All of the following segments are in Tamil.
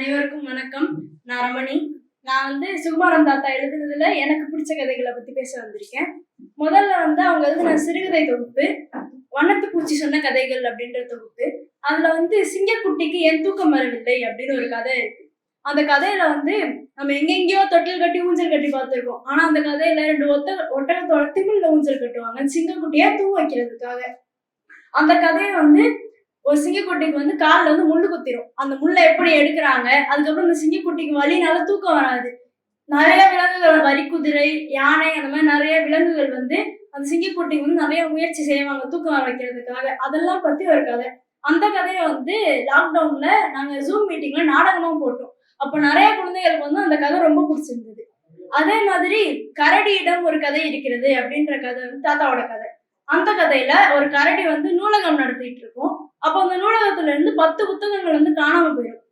அனைவருக்கும் வணக்கம். நான் ரமணி. நான் வந்து சுகுமாரன் தாத்தா எழுதுனதுல எனக்கு பிடிச்ச கதைகளை பத்தி பேச வந்திருக்கேன். முதல்ல வந்து அவங்க எழுதின சிறுகதை தொகுப்பு வண்ணத்து பூச்சி சொன்ன கதைகள் அப்படின்ற தொகுப்பு அதுல வந்து சிங்கக்குட்டிக்கு என் தூக்கம் வரவில்லை அப்படின்னு ஒரு கதை இருக்கு. அந்த கதையில வந்து நம்ம எங்கெங்கேயோ தொட்டில் கட்டி ஊஞ்சல் கட்டி பார்த்துருக்கோம். ஆனா அந்த கதையில ரெண்டு ஒத்த ஒட்டகத்தோட திமிழ்ல ஊஞ்சல் கட்டுவாங்க. சிங்கக்குட்டியா தூ வைக்கிறதுக்காக. அந்த கதையை வந்து ஒரு சிங்கக்குட்டிக்கு வந்து காலில் வந்து முள்ளு குத்திரும். அந்த முள்ளை எப்படி எடுக்கிறாங்க? அதுக்கப்புறம் இந்த சிங்கக்குட்டிக்கு வழினால தூக்கம் வராது. நிறைய விலங்குகள் வரிக்குதிரை யானை அந்த மாதிரி நிறைய விலங்குகள் வந்து அந்த சிங்கக்குட்டிக்கு வந்து நிறைய முயற்சி செய்வாங்க தூக்கம் வர வைக்கிறதுக்காக. அதெல்லாம் பத்தி ஒரு கதை. அந்த கதையை வந்து லாக்டவுன்ல நாங்க ஜூம் மீட்டிங்ல நாடகமும் போட்டோம். அப்போ நிறைய குழந்தைகளுக்கு வந்து அந்த கதை ரொம்ப பிடிச்சிருந்தது. அதே மாதிரி கரடியிடம் ஒரு கதை இருக்கிறது அப்படின்ற கதை வந்து தாத்தாவோட கதை. அந்த கதையில ஒரு கரடி வந்து நூலகம் நடத்திட்டு இருக்கும். அப்போ அந்த நூலகத்துல இருந்து பத்து புத்தகங்கள் வந்து காணாம போயிடும்.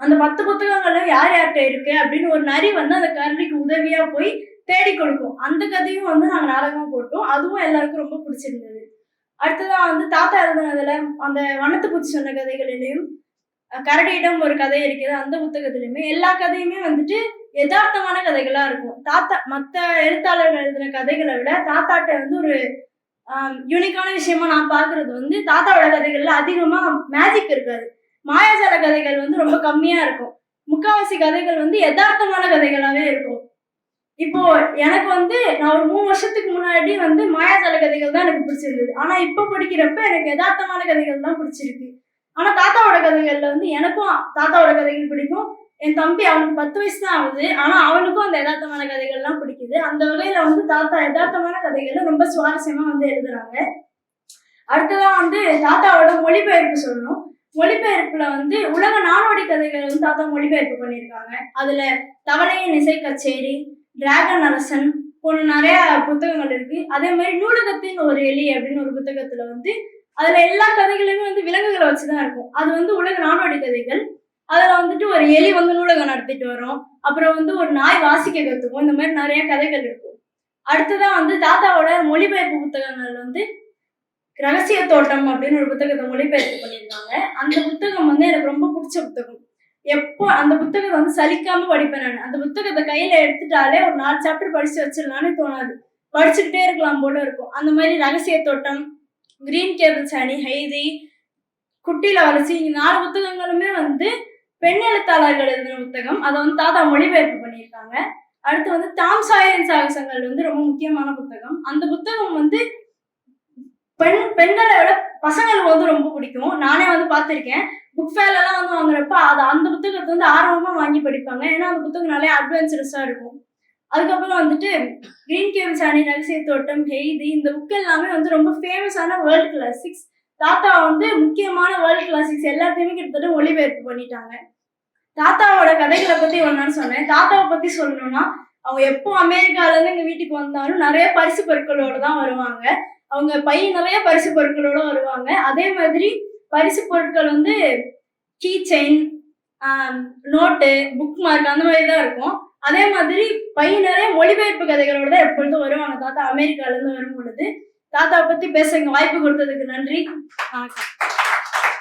அந்த பத்து புத்தகங்கள்ல யார் யார்கிட்ட இருக்கு அப்படின்னு ஒரு நரி வந்து அந்த கருவிக்கு உதவியா போய் தேடி கொடுக்கும். அந்த கதையும் வந்து நாங்க நாடகமா போட்டோம். அதுவும் எல்லாருக்கும் ரொம்ப பிடிச்சிருந்தது. அடுத்ததான் வந்து தாத்தா எழுதுனதுல அந்த வண்ணத்து பூச்சி சொன்ன கதைகளிலையும் கரடியிடம் ஒரு கதை இருக்குது. அந்த புத்தகத்திலுமே எல்லா கதையுமே வந்துட்டு யதார்த்தமான கதைகளா இருக்கும். தாத்தா மற்ற எழுத்தாளர்கள் எழுதின கதைகளை விட தாத்தாட்ட வந்து ஒரு யூனிக்கான விஷயமா நான் பார்க்கறது வந்து தாத்தாவோட கதைகள்ல அதிகமா மேஜிக் இருக்காது. மாயாஜால கதைகள் வந்து ரொம்ப கம்மியா இருக்கும். முக்காவாசி கதைகள் வந்து யதார்த்தமான கதைகளாவே இருக்கும். இப்போ எனக்கு வந்து நான் ஒரு மூணு வருஷத்துக்கு முன்னாடி வந்து மாயாஜால கதைகள் தான் எனக்கு பிடிச்சிருந்தது. ஆனா இப்போ படிக்கிறப்ப எனக்கு யதார்த்தமான கதைகள் தான் பிடிச்சிருக்கு. ஆனா தாத்தாவோட கதைகள்ல வந்து எனக்கும் தாத்தாவோட கதைகள் பிடிக்கும். என் தம்பி அவனுக்கு பத்து வயசு தான் ஆகுது. ஆனா அவனுக்கும் அந்த யதார்த்தமான கதைகள்லாம் பிடிக்குது. அந்த வகையில வந்து தாத்தா யதார்த்தமான கதைகளை ரொம்ப சுவாரஸ்யமா வந்து எழுதுறாங்க. அடுத்ததான் வந்து தாத்தாவோட மொழிபெயர்ப்பு சொல்லணும். மொழிபெயர்ப்புல வந்து உலக நாடோடி கதைகள் வந்து தாத்தா மொழிபெயர்ப்பு பண்ணியிருக்காங்க. அதுல தவளையின் இசை கச்சேரி டிராகன் அரசன் போன்ற நிறைய புத்தகங்கள் இருக்கு. அதே மாதிரி நூலகத்தின் ஒரு எலி அப்படின்னு ஒரு புத்தகத்துல வந்து அதுல எல்லா கதைகளுமே வந்து விலங்குகளை வச்சுதான் இருக்கும். அது வந்து உலக நாடோடி கதைகள். அதுல வந்துட்டு ஒரு எலி வந்து நூலகம் நடத்திட்டு வரும். அப்புறம் வந்து ஒரு நாய் வாசிக்க கத்துக்கும். இந்த மாதிரி நிறைய கதைகள் இருக்கும். அடுத்ததான் வந்து தாத்தாவோட மொழிபெயர்ப்பு புத்தகங்கள் வந்து ரகசிய தோட்டம் அப்படின்னு ஒரு புத்தகத்தை மொழிபெயர்ப்பு பண்ணியிருக்காங்க அந்த புத்தகம் வந்து எனக்கு ரொம்ப பிடிச்ச புத்தகம். எப்போ அந்த புத்தகத்தை வந்து சலிக்காம படிப்பேன் நான். அந்த புத்தகத்தை கையில எடுத்துட்டாலே ஒரு நாலு சாப்டர் படிச்சு வச்சிடலான்னு தோணாது. படிச்சுக்கிட்டே இருக்கலாம் போல இருக்கும். அந்த மாதிரி ரகசிய தோட்டம் கிரீன் கேபிள் சாணி ஹைதி குட்டியில வளர்ச்சி இந்த நாலு புத்தகங்களுமே வந்து பெண் எழுத்தாளர்கள் எழுதின புத்தகம். அதை வந்து தாத்தா மொழிபெயர்ப்பு பண்ணியிருக்காங்க. அடுத்து வந்து தாம் சாயரின் சாகசங்கள் வந்து ரொம்ப முக்கியமான புத்தகம். அந்த புத்தகம் வந்து பெண் பெண்களை விட பசங்களுக்கு வந்து ரொம்ப பிடிக்கும். நானே வந்து பார்த்துருக்கேன். புக் ஃபேர்ல எல்லாம் வந்து வாங்குறப்ப அது அந்த புத்தகத்தை வந்து ஆர்வமா வாங்கி படிப்பாங்க. ஏன்னா அந்த புத்தகம் நிறைய அட்வென்ச்சரஸா இருக்கும். அதுக்கப்புறம் வந்துட்டு கிரீன் கேவி சாணி ரகசிய தோட்டம் ஹெய்தி இந்த புக் எல்லாமே வந்து ரொம்ப ஃபேமஸான வேர்ல்டு கிளாசிக்ஸ் தாத்தா வந்து முக்கியமான வேர்ல்டு கிளாசிக்ஸ் எல்லாத்தையுமே கிட்டத்தட்ட மொழிபெயர்ப்பு பண்ணிட்டாங்க. தாத்தாவோட கதைகளை பத்தி ஒன்னு சொன்னேன். தாத்தாவை பத்தி சொல்லணும்னா அவங்க எப்போ அமெரிக்கால இருந்து எங்க வீட்டுக்கு வந்தாலும் நிறைய பரிசு பொருட்களோட தான் வருவாங்க. அவங்க பையன் நிறைய பரிசு பொருட்களோட வருவாங்க. அதே மாதிரி பரிசு பொருட்கள் வந்து key chain note book mark அந்த மாதிரி தான் இருக்கும். அதே மாதிரி பையன் நிறைய மொழிபெயர்ப்பு கதைகளோட தான் எப்பொழுதும் வருவாங்க. தாத்தா அமெரிக்கால இருந்து வரும் பொழுது. தாத்தாவை பத்தி பேச வாய்ப்பு கொடுத்ததுக்கு நன்றி. வணக்கம்.